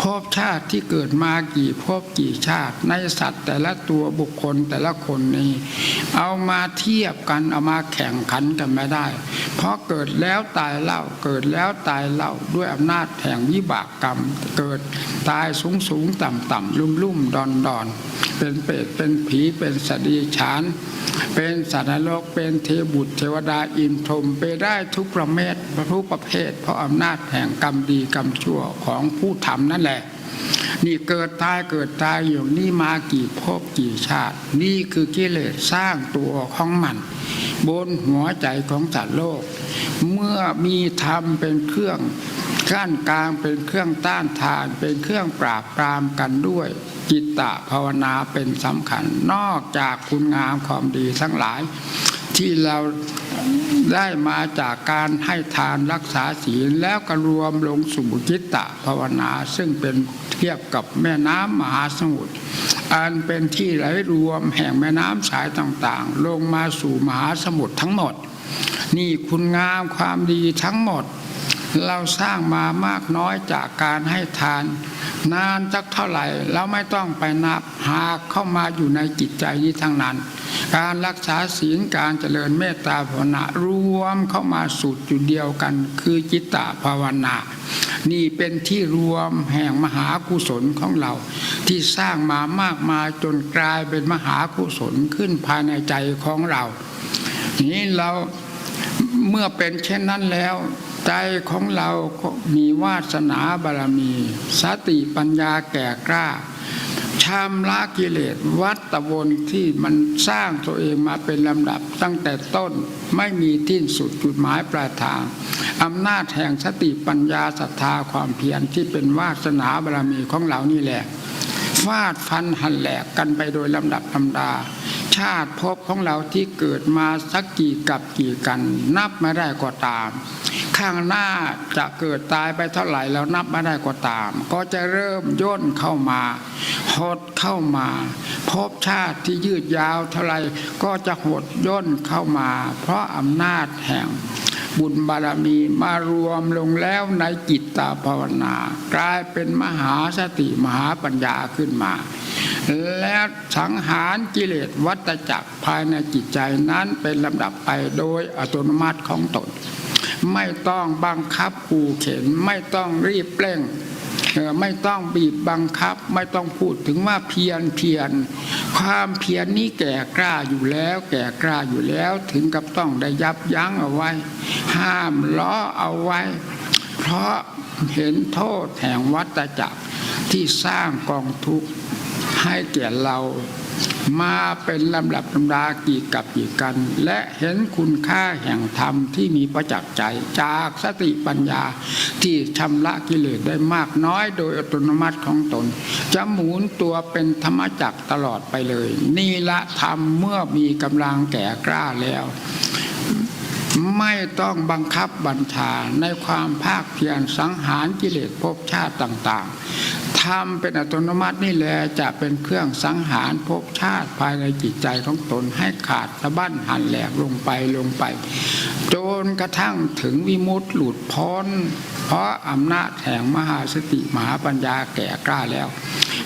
ภพชาติที่เกิดมากี่ภพกี่ชาติในสัตว์แต่ละตัวบุคคลแต่ละคนนี้ เอามาเทียบกันเอามาแข่งขันกันไม่ได้ เพราะเกิดแล้วตายเล่าเกิดแล้วตายเล่าด้วยอำนาจแห่งวิบากกรรม เกิดตายสูงสูงต่ำต่ำลุ่มลุ่มดอนดอนเป็นเปรตเป็นผีเป็นสตว์ดีฉาน เป็นสัตว์นรกเป็นเทบุตรเทวดาอินทรมไปได้ทุกประเภททุกประเภท เพราะอำนาจแห่งกรรมดีกรรมชั่วของผู้ทำนั่นแหละ นี่เกิดตายเกิดตายอยู่นี่มากี่ภพกี่ชาติ นี่คือกิเลสสร้างตัวของมัน บนหัวใจของสัตว์โลก เมื่อมีธรรมเป็นเครื่อง กั้นกลางเป็นเครื่องต้านทานเป็นเครื่องปราบปรามกันด้วยจิตตะภาวนาเป็นสำคัญนอกจากคุณงามความดีทั้งหลาย ที่เราได้มาจากการให้ทานรักษาศีลแล้วก็รวมลงสู่จิตตะภาวนาซึ่งเป็นเทียบกับแม่น้ำมหาสมุทรอันเป็นที่ไหลรวมแห่งแม่น้ำสายต่างๆ ลงมาสู่มหาสมุทรทั้งหมด นี่คุณงามความดีทั้งหมด เราสร้างมามากน้อยจากการให้ทาน นานสักเท่าไหร่เราไม่ต้องไปนับหากเข้ามาอยู่ในจิตใจนี้ทั้งนั้น การรักษาศีลการเจริญเมตตาภาวนารวมเข้ามาสู่จุดเดียวกัน คือจิตตภาวนา นี่เป็นที่รวมแห่งมหากุศลของเรา ที่สร้างมามากมายจนกลายเป็นมหากุศลขึ้นภายในใจของเรา นี้เราเมื่อเป็นเช่นนั้นแล้ว ใจของเรามีวาสนาบารมี สติปัญญาแก่กล้าชำระกิเลสวัตวนที่มันสร้างตัวเองมาเป็นลำดับตั้งแต่ต้นไม่มีที่สุดจุดหมายปลายทางอำนาจแห่งสติปัญญาศรัทธาความเพียรที่เป็นวาสนาบารมีของเรานี่แหละฟาดฟันหันแหลกกันไปโดยลำดับลำดา ชาติภพของเราที่เกิดมาสักกี่กับกี่กัน นับไม่ได้ก็ตาม ข้างหน้าจะเกิดตายไปเท่าไหร่แล้วนับไม่ได้ก็ตาม ก็จะเริ่มย่นเข้ามาหดเข้ามาภพชาติที่ยืดยาวเท่าไหร่ก็จะหดย่นเข้ามา เพราะอำนาจแห่งบุญบารมีมารวมลงแล้วในจิตตภาวนา กลายเป็นมหาสติมหาปัญญาขึ้นมา และสังหารกิเลสวัตจักรภายในจิตใจนั้นเป็นลำดับไปโดยอัตโนมัติของตน ไม่ต้องบังคับปูเข็นไม่ต้องรีบเร่งไม่ต้องบีบบังคับ ไม่ต้องพูดถึงว่าเพียรเพียรความเพียรนี้แก่กล้าอยู่แล้ว แก่กล้าอยู่แล้วถึงกับต้องได้ยับยั้งเอาไว้ ห้ามล้อเอาไว้ เพราะเห็นโทษแห่งวัฏจักรที่สร้างกองทุกข์ ให้แก่เรามาเป็นลำดับลำดากี่กับกี่กัน และเห็นคุณค่าแห่งธรรมที่มีประจักษ์ใจจากสติปัญญาที่ชำระกิเลสได้มากน้อยโดยอัตโนมัติของตน จะหมุนตัวเป็นธรรมจักรตลอดไปเลย นี่ละธรรมเมื่อมีกำลังแก่กล้าแล้ว ไม่ต้องบังคับบัญชาในความภาคเพียรสังหารกิเลสภพชาติต่าง ทำเป็นอัตโนมัตินี่แหละจะเป็นเครื่องสังหารภพชาติภายในจิตใจของตนให้ขาดสะบั้นหันแหลกลงไปลงไป จนกระทั่งถึงวิมุตติหลุดพ้น เพราะอำนาจแห่งมหาสติมหาปัญญาแก่กล้าแล้ว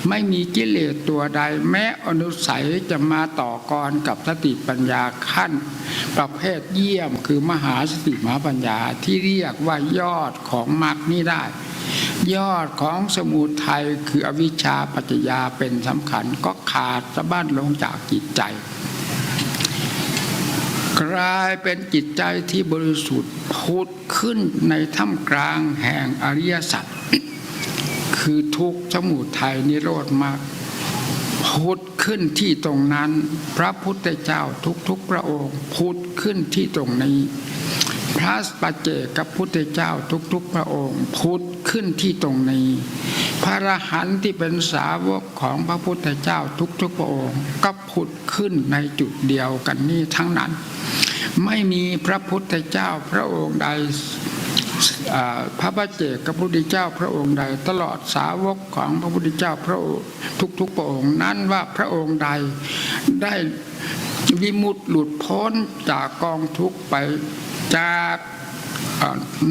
ไม่มีกิเลสตัวใด แม้อนุสัยจะมาต่อกรกับสติปัญญาขั้น ประเภทเยี่ยมคือมหาสติมหาปัญญาที่เรียกว่ายอดของมรรคนี้ได้ ยอดของสมุทัยคืออวิชชาปัจจยาเป็นสำคัญก็ขาดสะบั้นลงจากจิตใจ กลายเป็นจิตใจที่บริสุทธิ์พุดขึ้นในท่ามกลางแห่งอริยสัจคือทุกสมุทัยนิโรธมรรคพุดขึ้นที่ตรงนั้น พระพุทธเจ้าทุกๆพระองค์พุดขึ้นที่ตรงนี้ พระปัจเจกับพุทธเจ้าทุกๆพระองค์พุดขึ้นที่ตรงนี้ พระรหันต์ที่เป็นสาวกของพระพุทธเจ้าทุกๆพระองค์ ก็ผุดขึ้นในจุดเดียวกันนี้ทั้งนั้น ไม่มีพระพุทธเจ้าพระองค์ใดพระบัจเจกับพระพุทธเจ้าพระองค์ใด ตลอดสาวกของพระพุทธเจ้าพระทุกๆพระองค์นั้นว่าพระองค์ใดได้วิมุตติหลุดพ้นจากกองทุกข์ไป จากอ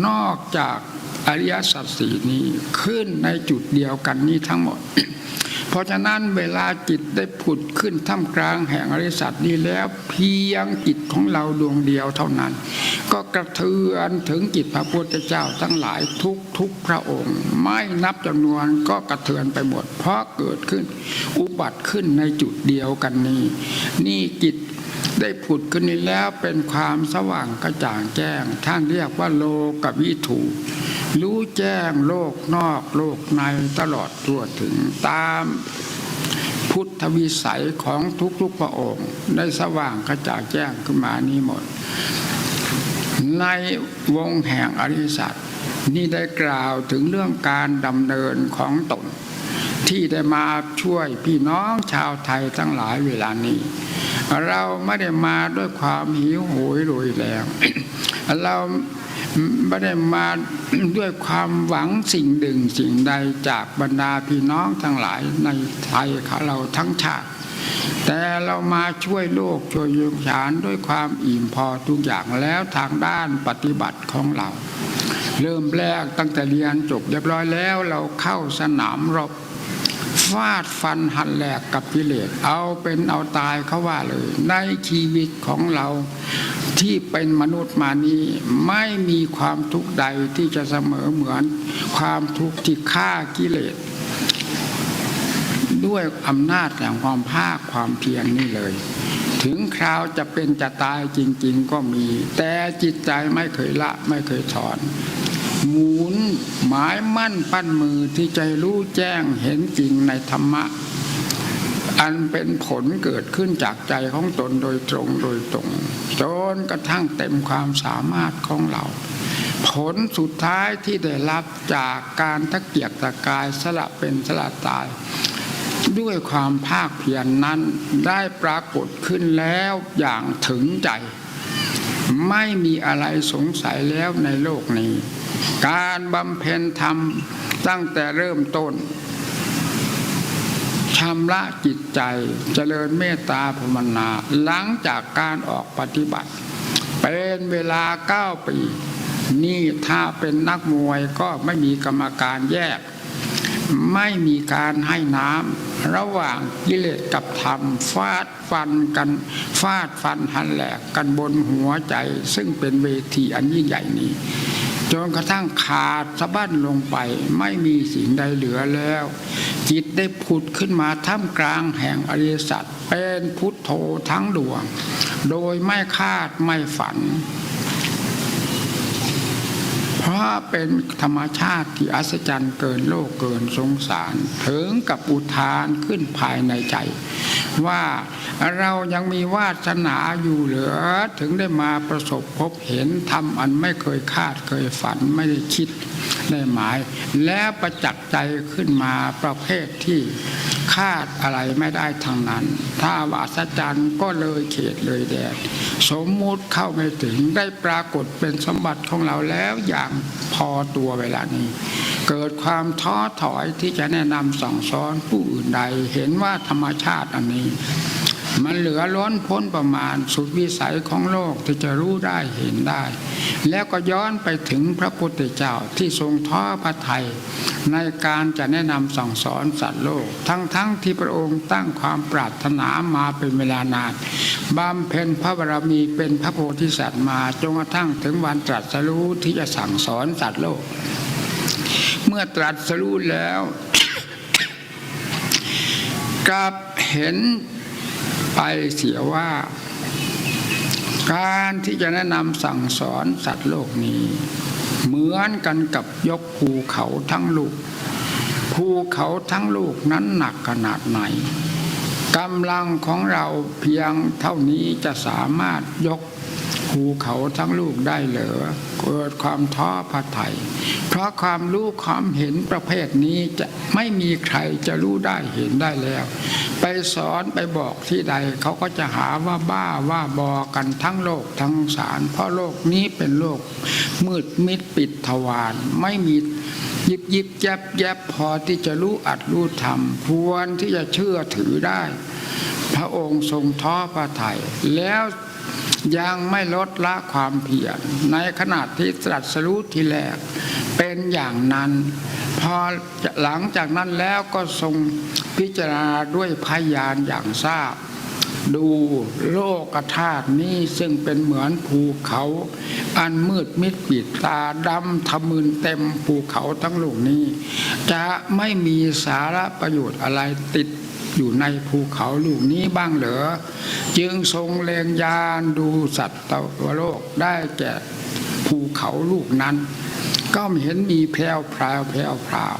นอกจากอริยสัจสี่นี้ขึ้นในจุดเดียวกันนี้ทั้งหมด เพราะฉะนั้นเวลาจิตได้ผุดขึ้นท่ามกลางแห่งอริยสัจนี้แล้วเพียงจิตของเราดวงเดียวเท่านั้น ก็กระเทือนถึงจิตพระพุทธเจ้าทั้งหลายทุกทุกพระองค์ ไม่นับจำนวนก็กระเทือนไปหมด เพราะเกิดขึ้นอุบัติขึ้นในจุดเดียวกันนี้ นี่จิต ได้ผุดขึ้นนี้แล้วเป็นความสว่างกระจ่างแจ้ง ท่านเรียกว่าโลกวิถูรู้แจ้งโลกนอกโลกในตลอดทั่วถึงตามพุทธวิสัยของทุกๆพระองค์ ได้สว่างกระจ่างแจ้งขึ้นมานี้หมด ในวงแห่งอริสัจนี่ได้กล่าวถึงเรื่องการดำเนินของตนที่ได้มาช่วยพี่น้องชาวไทยทั้งหลายเวลานี้ เราไม่ได้มาด้วยความหิวโหยรวยแรงเราไม่ได้มาด้วยความหวังสิ่งหนึ่งสิ่งใดจากบรรดาพี่น้องทั้งหลายในไทยของเราทั้งชาติ แต่เรามาช่วยโลกช่วยยุงฉานด้วยความอิ่มพอทุกอย่างแล้วทางด้านปฏิบัติของเรา เริ่มแรกตั้งแต่เรียนจบเรียบร้อยแล้วเราเข้าสนามรบ ฟาดฟันหันแหลกกับกิเลสเอาเป็นเอาตายเขาว่าเลย ในชีวิตของเราที่เป็นมนุษย์มานี้ไม่มีความทุกข์ใดที่จะเสมอเหมือน ความทุกข์ที่ฆ่ากิเลสด้วยอำนาจแห่งความภาคความเพียรนี่เลย ถึงคราวจะเป็นจะตายจริง ๆ ก็มี แต่จิตใจไม่เคยละไม่เคยถอน หมุนหมายมั่นปั้นมือที่ใจรู้แจ้งเห็นจริงในธรรมะ อันเป็นผลเกิดขึ้นจากใจของตนโดยตรงโดยตรง จนกระทั่งเต็มความสามารถของเรา ผลสุดท้ายที่ได้รับจากการตะเกียกตะกายสละเป็นสละตาย ด้วยความภาคเพียรนนั้นได้ปรากฏขึ้นแล้วอย่างถึงใจ ไม่มีอะไรสงสัยแล้วในโลกนี้ การบำเพ็ญธรรมตั้งแต่เริ่มต้นชำระจิตใจเจริญเมตตาภาวนา หลังจากการออกปฏิบัติ เป็นเวลาเก้าปี นี่ถ้าเป็นนักมวยก็ไม่มีกรรมการแยก ไม่มีการให้น้ำระหว่างกิเลสกับธรรมฟาดฟันกันฟาดฟันหันแหลกกันบนหัวใจ ซึ่งเป็นเวทีอันยิ่งใหญ่นี้ จนกระทั่งขาดสะบั้นลงไป ไม่มีสิ่งใดเหลือแล้ว จิตได้ผุดขึ้นมาท่ามกลางแห่งอริยสัตเป็นพุทโธทั้งดวง โดยไม่คาดไม่ฝัน ราะเป็นธรรมชาติที่อัศจรรย์เกินโลกเกินสงสาร ถึงกับอุทานขึ้นภายในใจ ว่าเรายังมีวาสนาอยู่เหลือถึงได้มาประสบพบเห็นธรรมอันไม่เคยคาดเคยฝันไม่ได้คิดได้หมาย และประจักษ์ใจขึ้นมาประเภทที่คาดอะไรไม่ได้ทางนั้น ถ้าวาสจรรย์ก็เลยเขตเลยแดดสมมุติเข้าไม่ถึงได้ปรากฏเป็นสมบัติของเราแล้วอย่างพอตัวเวลานี้ เกิดความท้อถอยที่จะแนะนำสั่งสอนผู้อื่นใด เห็นว่าธรรมชาติอันนี้ มันเหลือล้นพ้นประมาณสุดวิสัยของโลกที่จะรู้ได้เห็นได้ แล้วก็ย้อนไปถึงพระพุทธเจ้าที่ทรงท้อพระทัยในการจะแนะนำสั่งสอนสัตว์โลก ทั้งๆทที่พระองค์ตั้งความปรารถนามาเป็นเวลานานบำเพ็ญพระบารมีเป็นพระโพธิสัตว์มาจนกระทั่งถึงวันตรัสรู้ที่จะสั่งสอนสัตว์โลก เมื่อตรัสรู้แล้วกับเห็น ไปเสียว่า การที่จะแนะนำสั่งสอนสัตว์โลกนี้ เหมือนกันกับยกภูเขาทั้งลูกภูเขาทั้งลูกนั้นหนักขนาดไหนกำลังของเราเพียงเท่านี้จะสามารถยก ภูเขาทั้งลูกได้เหรอเกิดความท้อพระไทย เพราะความรู้ความเห็นประเภทนี้จะไม่มีใครจะรู้ได้เห็นได้แล้ว ไปสอนไปบอกที่ใดเขาก็จะหาว่าบ้าว่าบอกันทั้งโลกทั้งสาร เพราะโลกนี้เป็นโลกมืดมิดปิดทวารไม่มียิบยิบแยบแยบพอที่จะรู้อัดรู้ทำควรที่จะเชื่อถือได้ พระองค์ทรงท้อพระไทยแล้ว ยังไม่ลดละความเพียรในขณะที่ตรัสรู้ทีแรกเป็นอย่างนั้น พอหลังจากนั้นแล้วก็ทรงพิจารณาด้วยพยานอย่างทราบ ดูโลกธาตุนี้ซึ่งเป็นเหมือนภูเขา อันมืดมิดปิดตาดำทะมึนเต็มภูเขาทั้งลูกนี้ จะไม่มีสาระประโยชน์อะไรติด อยู่ในภูเขาลูกนี้บ้างเหรอจึงทรงเลงยานดูสัตว์ตวโลกได้แก่ภูเขาลูกนั้น ก็ไม่เห็นมีแพรวพราวแพรวพราว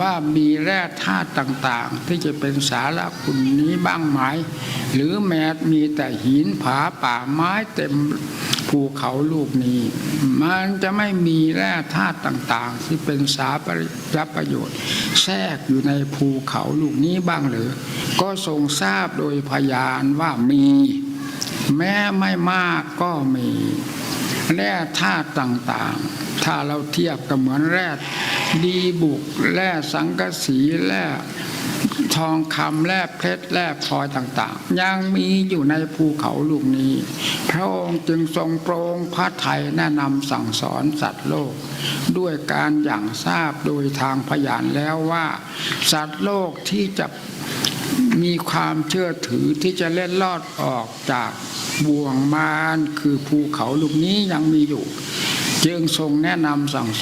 ว่ามีแร่ธาตุต่างๆ ที่จะเป็นสาระคุณนี้บ้างไหมหรือแม้มีแต่หินผาป่าไม้เต็ม ภูเขาลูกนี้ มันจะไม่มีแร่ธาตุต่างๆ ที่เป็นสาระประโยชน์ แทรกอยู่ในภูเขาลูกนี้บ้างหรือ ก็ทรงทราบโดยพยานว่ามี แม้ไม่มากก็มีแร่ธาตุต่างๆ ถ้าเราเทียบกับเหมือนแร่ดีบุกแร่สังกะสีแร่ ทองคำแร่เพชรแร่พลอยต่างๆ ยังมีอยู่ในภูเขาลูกนี้ พระองค์จึงทรงโปรงพระไทยแนะนำสั่งสอนสัตว์โลก ด้วยการอย่างทราบโดยทางพยานแล้วว่า สัตว์โลกที่จะมีความเชื่อถือที่จะเล็ดลอดออกจากบ่วงมารคือภูเขาลูกนี้ยังมีอยู่ จึงทรงแนะนำสั่งสอน